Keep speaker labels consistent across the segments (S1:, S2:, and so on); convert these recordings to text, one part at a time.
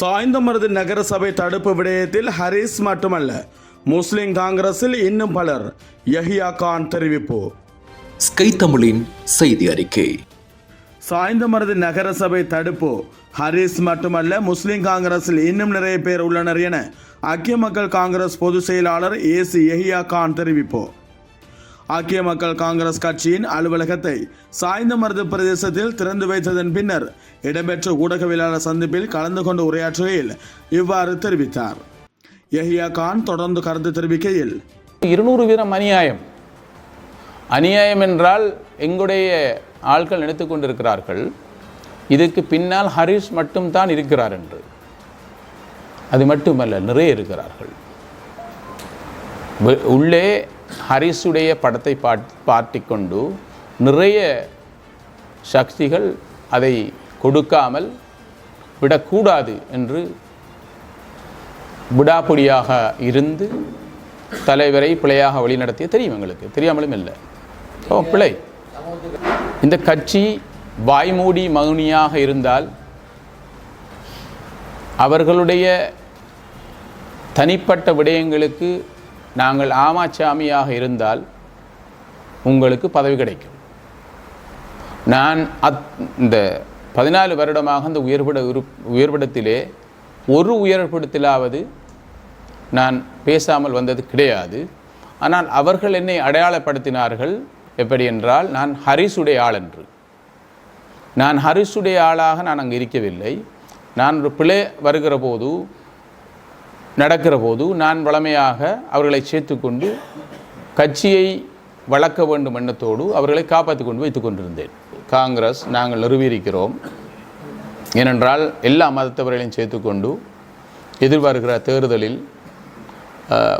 S1: சாய்ந்தமருது நகரசபை தடுப்பு விடயத்தில் ஹரிஸ் மட்டுமல்ல முஸ்லிம் காங்கிரஸில் இன்னும் பலர். யஹியா கான் தெரிவிப்பு.
S2: ஸ்கை தமிழின் செய்தி அறிக்கை.
S1: சாய்ந்தமருது நகரசபை தடுப்பு. ஹரிஸ் மட்டுமல்ல முஸ்லிம் காங்கிரஸில் இன்னும் நிறைய பேர் உள்ளனர் என ஐக்கிய மக்கள் காங்கிரஸ் பொதுச் செயலாளர் ஏசி யஹியா கான் தெரிவிப்பு. ஐக்கிய மக்கள் காங்கிரஸ் கட்சியின் அலுவலகத்தை சாய்ந்தமருது பிரதேசத்தில் திறந்து வைத்ததன் பின்னர் இடம்பெற்ற ஊடகவியலாளர் சந்திப்பில் கலந்து கொண்டு உரையாற்றுகையில் இவ்வாறு தெரிவித்தார். யஹியா கான் தொடர்ந்து கருத்து தெரிவிக்கையில்
S3: இருநூறு வீரம் அநியாயம். அநியாயம் என்றால் எங்களுடைய ஆட்கள் நினைத்து கொண்டிருக்கிறார்கள். இதுக்கு பின்னால் ஹரிஷ் மட்டும்தான் இருக்கிறார் என்று. அது மட்டுமல்ல நிறைய இருக்கிறார்கள். உள்ளே ஹரிஷுடைய படத்தை பாட் கொண்டு நிறைய சக்திகள் அதை கொடுக்காமல் விடக்கூடாது என்று விடாபுடியாக இருந்து தலைவரை பிழையாக வழிநடத்திய தெரியும் எங்களுக்கு. தெரியாமலும் இல்லை. ஓ பிழை இந்த கட்சி வாய்மூடி மௌனியாக இருந்தால் அவர்களுடைய தனிப்பட்ட விடயங்களுக்கு நாங்கள் ஆமாச்சாமியாக இருந்தால் உங்களுக்கு பதவி கிடைக்கும். நான் அத் இந்த பதினாலு வருடமாக அந்த உயர்பட உரு உயர்படத்திலே ஒரு உயர்படத்திலாவது நான் பேசாமல் வந்தது கிடையாது. ஆனால் அவர்கள் என்னை அடையாளப்படுத்தினார்கள். எப்படி என்றால் நான் ஹரிசுடைய ஆள் என்று. நான் ஹரிசுடைய ஆளாக நான் அங்கே இருக்கவில்லை. நான் ஒரு பிழை வருகிற போது நடக்கிற போது நான் வளமையாக அவர்களை சேர்த்துக்கொண்டு கட்சியை வளர்க்க வேண்டும் எண்ணத்தோடு அவர்களை காப்பாற்றி கொண்டு வைத்துக் கொண்டிருந்தேன். காங்கிரஸ் நாங்கள் நிறுவியிருக்கிறோம். ஏனென்றால் எல்லா மதத்தவர்களையும் சேர்த்துக்கொண்டு எதிர்வருகிற தேர்தலில்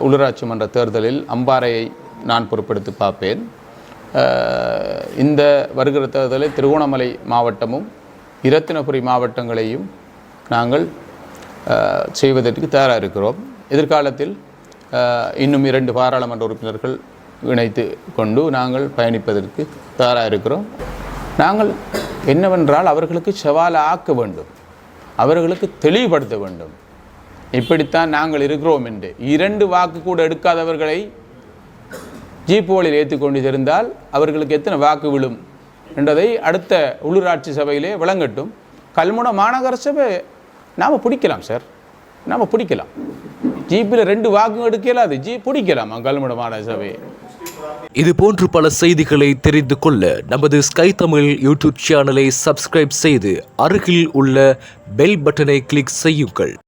S3: உள்ளூராட்சி மன்ற தேர்தலில் அம்பாறையை நான் பொறுப்பெடுத்து பார்ப்பேன். இந்த வருகிற தேர்தலில் திருகோணமலை மாவட்டமும் இரத்தினபுரி மாவட்டங்களையும் நாங்கள் செய்வதற்கு தயாராக இருக்கிறோம். எதிர்காலத்தில் இன்னும் இரண்டு பாராளுமன்ற உறுப்பினர்கள் இணைத்து கொண்டு நாங்கள் பயணிப்பதற்கு தயாராக இருக்கிறோம். நாங்கள் என்னவென்றால் அவர்களுக்கு சவால் ஆக்க வேண்டும். அவர்களுக்கு தெளிவுபடுத்த வேண்டும். இப்படித்தான் நாங்கள் இருக்கிறோம் என்று. இரண்டு வாக்கு கூட எடுக்காதவர்களை ஜீப்புகளில் ஏற்றி கொண்டு இருந்தால் அவர்களுக்கு எத்தனை வாக்கு விழும்? என்றதை அடுத்த உள்ளூராட்சி சபையிலே விளங்கட்டும். கல்முனை மாநகர சபை நாம் பிடிக்கலாம் சார் நாம் பிடிக்கலாம். ஜீப்பில் ரெண்டு வாக்கு எடுக்கல ஜி ஜீப் பிடிக்கலாமா கல்முனை மாநகர சபையை
S2: இது போன்று பல செய்திகளை தெரிந்து கொள்ள நமது ஸ்கை தமிழ் யூடியூப் சேனலை சப்ஸ்கிரைப் செய்து அருகில் உள்ள பெல் பட்டனை கிளிக் செய்யுங்கள்.